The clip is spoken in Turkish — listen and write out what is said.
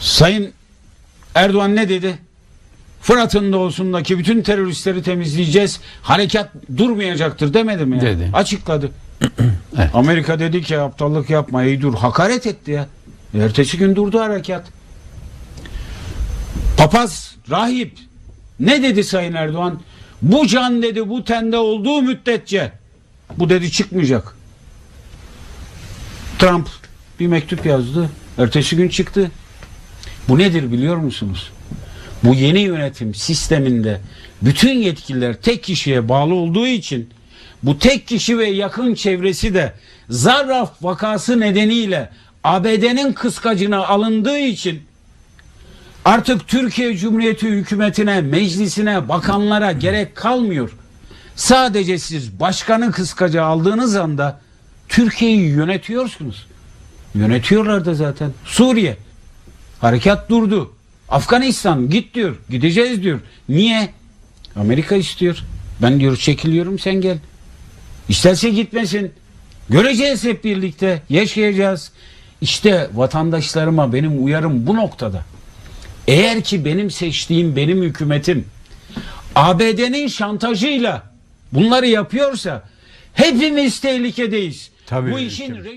Sayın Erdoğan ne dedi? Fırat'ın doğusundaki bütün teröristleri temizleyeceğiz. Harekat durmayacaktır demedi mi ya? Dedi. Açıkladı. Evet. Amerika dedi ki aptallık yapma iyi dur. Hakaret etti ya. Ertesi gün durdu harekat. Papaz, rahip ne dedi Sayın Erdoğan? Bu can dedi bu tende olduğu müddetçe bu dedi çıkmayacak. Trump bir mektup yazdı. Ertesi gün çıktı. Bu nedir biliyor musunuz? Bu yeni yönetim sisteminde bütün yetkililer tek kişiye bağlı olduğu için bu tek kişi ve yakın çevresi de Zarraf vakası nedeniyle ABD'nin kıskacına alındığı için artık Türkiye Cumhuriyeti hükümetine, meclisine, bakanlara gerek kalmıyor. Sadece siz başkanı kıskaca aldığınız anda Türkiye'yi yönetiyorsunuz. Yönetiyorlar da zaten. Suriye. Harekat durdu. Afganistan git diyor. Gideceğiz diyor. Niye? Amerika istiyor. Ben diyor çekiliyorum sen gel. İsterse gitmesin. Göreceğiz hep birlikte. Yaşayacağız. İşte vatandaşlarıma benim uyarım bu noktada. Eğer ki benim seçtiğim benim hükümetim ABD'nin şantajıyla bunları yapıyorsa hepimiz tehlikedeyiz. Tabii, bu işin tabii.